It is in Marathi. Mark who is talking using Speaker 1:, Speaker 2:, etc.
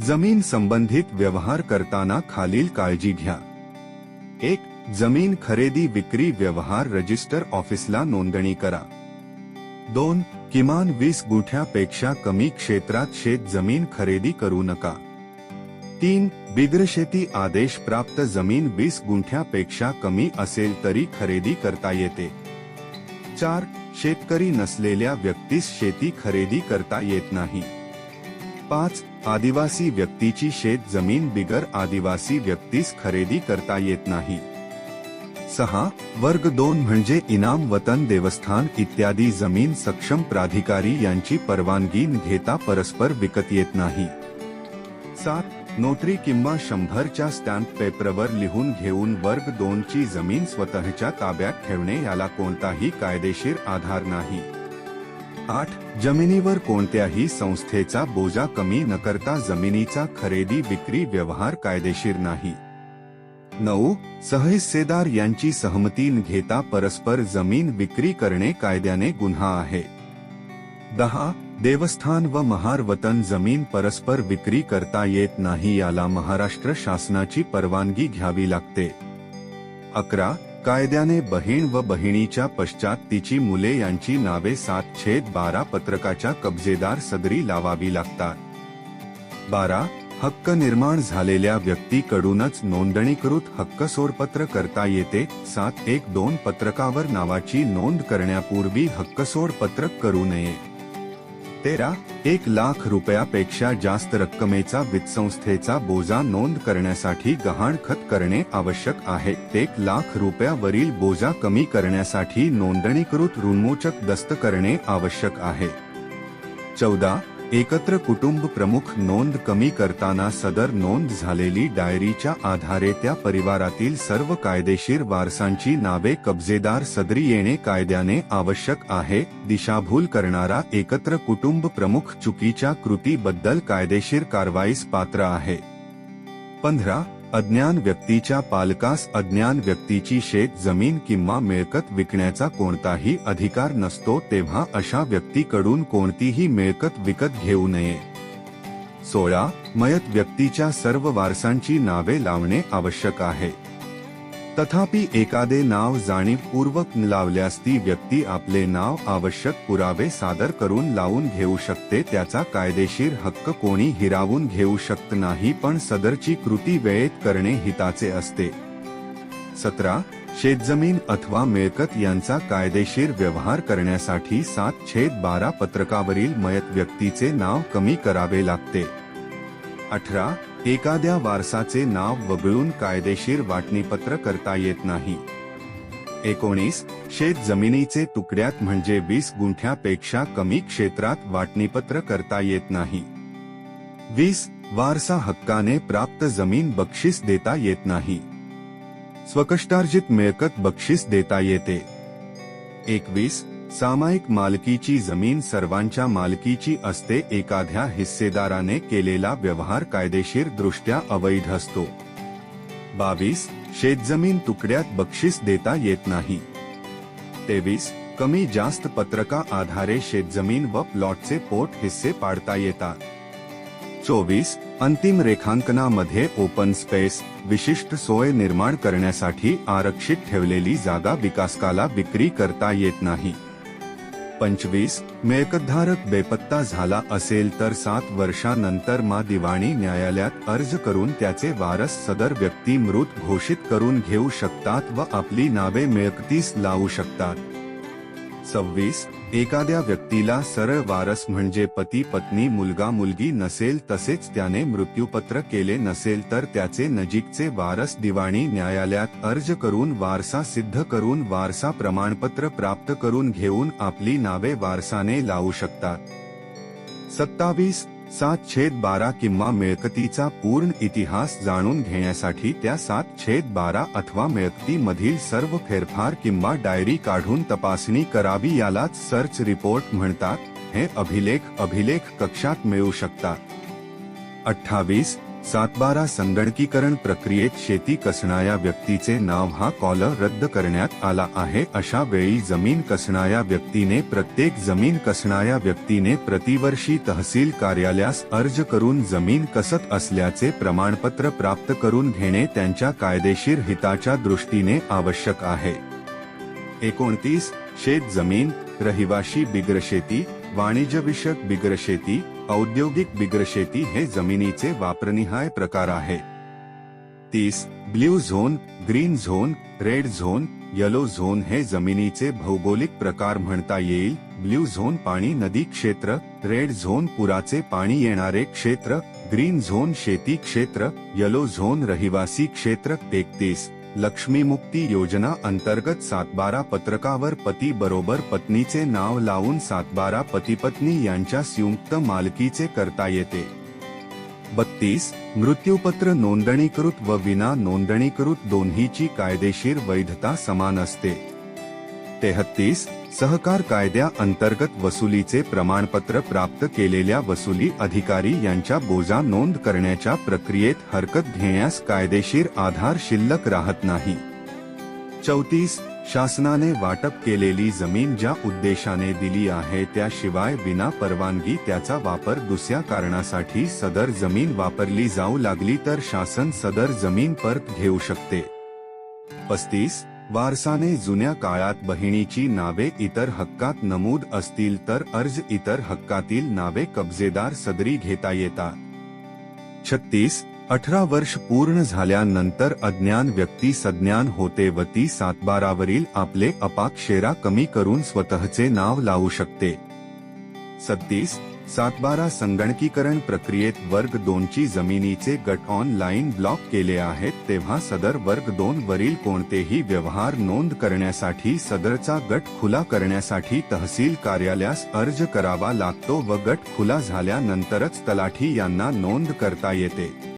Speaker 1: जमीन संबंधित व्यवहार करताना खालील काळजी घ्या. एक जमीन खरेदी विक्री व्यवहार रजिस्टर ऑफिसला नोंदणी करा. दोन किमान वीस गुठ्यापेक्षा कमी क्षेत्रात शेत जमीन खरेदी करू नका. तीन बिगरशेती आदेश प्राप्त जमीन वीस गुंठ्यापेक्षा कमी असेल तरी खरेदी करता येते. चार शेतकरी नसलेल्या व्यक्तीस शेती खरेदी करता येत नाही. पाच आदिवासी व्यक्तीची शेत जमीन बिगर आदिवासी व्यक्तीस खरेदी करता येत नाही. सहा वर्ग दोन म्हणजे इनाम वतन देवस्थान इत्यादी जमीन सक्षम प्राधिकारी यांची परवानगी घेता परस्पर विकत येत नाही. सात नोटरी किंवा शंभरच्या स्टॅम्प पेपरवर लिहून घेऊन वर्ग दोनची जमीन स्वतःच्या ताब्यात ठेवणे याला कोणताही कायदेशीर आधार नाही. आठ जमिनीवर कोणत्याही संस्थेचा बोजा कमी न करता जमिनीचा खरेदी विक्री व्यवहार कायदेशीर नाही. नऊ सहहिस्सेदार यांची सहमती न घेता परस्पर जमीन विक्री करणे कायद्याने गुन्हा आहे. दहा देवस्थान व महार वतन जमीन परस्पर विक्री करता येत नाही याला महाराष्ट्र शासनाची परवानगी घ्यावी लागते. अकरा कायद्याने बहीण व बहिणीच्या पश्चात तिची मुले यांची नावे सात छेद बारा पत्रकाच्या कब्जेदार सदरी लावावी लागतात. बारा. हक्क निर्माण झालेल्या व्यक्तीकडूनच नोंदणीकृत हक्क सोडपत्र करता येते. सात. एक दोन पत्रकावर नावाची नोंद करण्यापूर्वी हक्क पत्रक करू नये. तेरा एक लाख रुपयापेक्षा जास्त रक्कमेचा वित्तसंस्थेचा बोजा नोंद करण्यासाठी गहाणखत करणे आवश्यक आहे. एक लाख रुपयावरील बोजा कमी करण्यासाठी नोंदणीकृत ऋणमोचक दस्त करणे आवश्यक आहे. चौदा एकत्र कुटुंब प्रमुख नोंद कमी करताना सदर नोंद झालेली डायरीच्या आधारे त्या परिवारातील सर्व कायदेशीर वारसांची नावे कब्जेदार सदरी येणे कायद्याने आवश्यक आहे दिशाभूल करणारा एकत्र कुटुंब प्रमुख चुकीच्या कृतीबद्दल कायदेशीर कारवाईस पात्र आहे. पंधरा अज्ञान व्यक्तीच्या पालकास अज्ञान व्यक्तीची शेत जमीन किंवा मिळकत विकण्याचा कोणताही अधिकार नसतो तेव्हा अशा व्यक्तीकडून कोणतीही मिळकत विकत घेऊ नये. सोळा. मयत व्यक्तीच्या सर्व वारसांची नावे लावणे आवश्यक आहे. तथापि एखादे नाव जाणीवपूर्वक लावल्यास ती व्यक्ती आपले नाव आवश्यक पुरावे सादर करून लावून घेऊ शकते. त्याचा कायदेशीर हक्क कोणी हिरावून घेऊ शकत नाही पण सदरची कृती वेळेत करणे हिताचे असते. सतरा. शेतजमीन अथवा मिळकत यांचा कायदेशीर व्यवहार करण्यासाठी सात छेद बारा पत्रकावरील मयत व्यक्तीचे नाव कमी करावे लागते. अठरा. एखाद्या वारसाचे नाव वगळून कायदेशीर वाटणीपत्र करता येत नाही. एकोणीस शेत जमिनीचे तुकड्यात म्हणजे वीस गुंठ्यापेक्षा कमी क्षेत्रात वाटणीपत्र करता येत नाही. वीस वारसा हक्काने प्राप्त जमीन बक्षीस देता येत नाही. स्वकष्टार्जित मिळकत बक्षीस देता येते. एकवीस सामायिक मालकीची जमीन सर्वांच्या मालकीची असते एखाद्या हिस्सेदाराने केलेला व्यवहार कायदेशीर दृष्ट्या अवैध असतो. बावीस शेतजमीन तुकड्यात बक्षीस देता येत नाही. तेवीस कमी जास्त पत्रका आधारे शेतजमीन व प्लॉटचे पोट हिस्से पाडता येतात. चोवीस अंतिम रेखांकनामध्ये ओपन स्पेस विशिष्ट सोय निर्माण करण्यासाठी आरक्षित ठेवलेली जागा विकासकाला विक्री करता येत नाही. पंचवीस मिळकतधारक बेपत्ता झाला असेल तर सात वर्षानंतर मा दिवाणी न्यायालयात अर्ज करून त्याचे वारस सदर व्यक्ती मृत घोषित करून घेऊ शकतात व आपली नावे मिळकतीस लावू शकतात. सव्वीस एखाद्या व्यक्तीला सरळ वारस म्हणजे पती पत्नी मुलगा मुलगी नसेल तसेच त्याने मृत्यूपत्र केले नसेल तर त्याचे नजीकचे वारस दिवाणी न्यायालयात अर्ज करून वारसा सिद्ध करून वारसा प्रमाणपत्र प्राप्त करून घेऊन आपली नावे वारसाने लावू शकतात. सत्तावीस सात छेद बारा किंवा मिळकतीचा पूर्ण इतिहास जाणून घेण्यासाठी त्या सात छेद बारा अथवा मिळकतीमधील सर्व फेरफार किंवा डायरी काढून तपासणी करावी यालाच सर्च रिपोर्ट म्हणतात. हे अभिलेख अभिलेख कक्षात मिळू शकतात. अठ्ठावीस सातबारा संगणकीकरण प्रक्रियेत शेती कसणाऱ्या व्यक्तीचे नाव हा कॉलर रद्द करण्यात आला आहे. अशा वेळी जमीन कसणाऱ्या व्यक्तीने प्रत्येक जमीन कसणाऱ्या व्यक्तीने प्रतिवर्षी तहसील कार्यालयास अर्ज करून जमीन कसत असल्याचे प्रमाणपत्र प्राप्त करून घेणे त्यांच्या कायदेशीर हिताच्या दृष्टीने आवश्यक आहे. एकोणतीस. शेत जमीन रहिवाशी बिगरशेती वाणिज्यविषयक बिगरशेती औद्योगिक बिगरशेती हे जमिनीचे वापरनिहाय प्रकार आहे. तीस blue zone green zone red zone yellow zone हे जमिनीचे भौगोलिक प्रकार म्हणता येईल. ब्ल्यू झोन पाणी नदी क्षेत्र रेड झोन पुराचे पाणी येणारे क्षेत्र ग्रीन झोन शेती क्षेत्र यलो झोन रहिवासी क्षेत्र. तेहतीस लक्ष्मीमुक्ती योजना अंतर्गत सातबारा पत्रकावर पती बरोबर पत्नीचे नाव लावून सातबारा पती पत्नी यांच्या संयुक्त मालकीचे करता येते. बत्तीस मृत्यूपत्र नोंदणीकृत व विना नोंदणीकृत दोन्हीची कायदेशीर वैधता समान असते. तेहत्तीस सहकार कायद्या अंतर्गत वसुलीचे प्रमाणपत्र प्राप्त केलेल्या वसुली अधिकारी यांच्या बोजा नोंद करण्याच्या प्रक्रियेत हरकत घेण्यास कायदेशीर आधार शिल्लक राहत नाही. चौतीस शासनाने वाटप केलेली जमीन ज्या उद्देशाने दिली आहे त्याशिवाय विना परवानगी त्याचा वापर दुसऱ्या कारणासाठी सदर जमीन वापरली जाऊ लागली तर शासन सदर जमीन परत घेऊ शकते. पस्तीस वारसाने जुन्या काळात बहिणीची नावे इतर हक्कात नमूद असतील तर अर्ज इतर हक्कातील नावे कब्जेदार सदरी घेता येतात. छत्तीस अठरा वर्ष पूर्ण झाल्यानंतर अज्ञान व्यक्ती सज्ञान होते व ती सातबारावरील आपले अपाक्षेरा कमी करून स्वतःचे नाव लावू शकते. सत्तीस सातबारा संगणकीकरण प्रक्रियेत वर्ग दोनची जमिनीचे गट ऑनलाईन ब्लॉक केले आहेत तेव्हा सदर वर्ग दोन वरील कोणतेही व्यवहार नोंद करण्यासाठी सदरचा गट खुला करण्यासाठी तहसील कार्यालयास अर्ज करावा लागतो व गट खुला झाल्यानंतरच तलाठी यांना नोंद करता येते.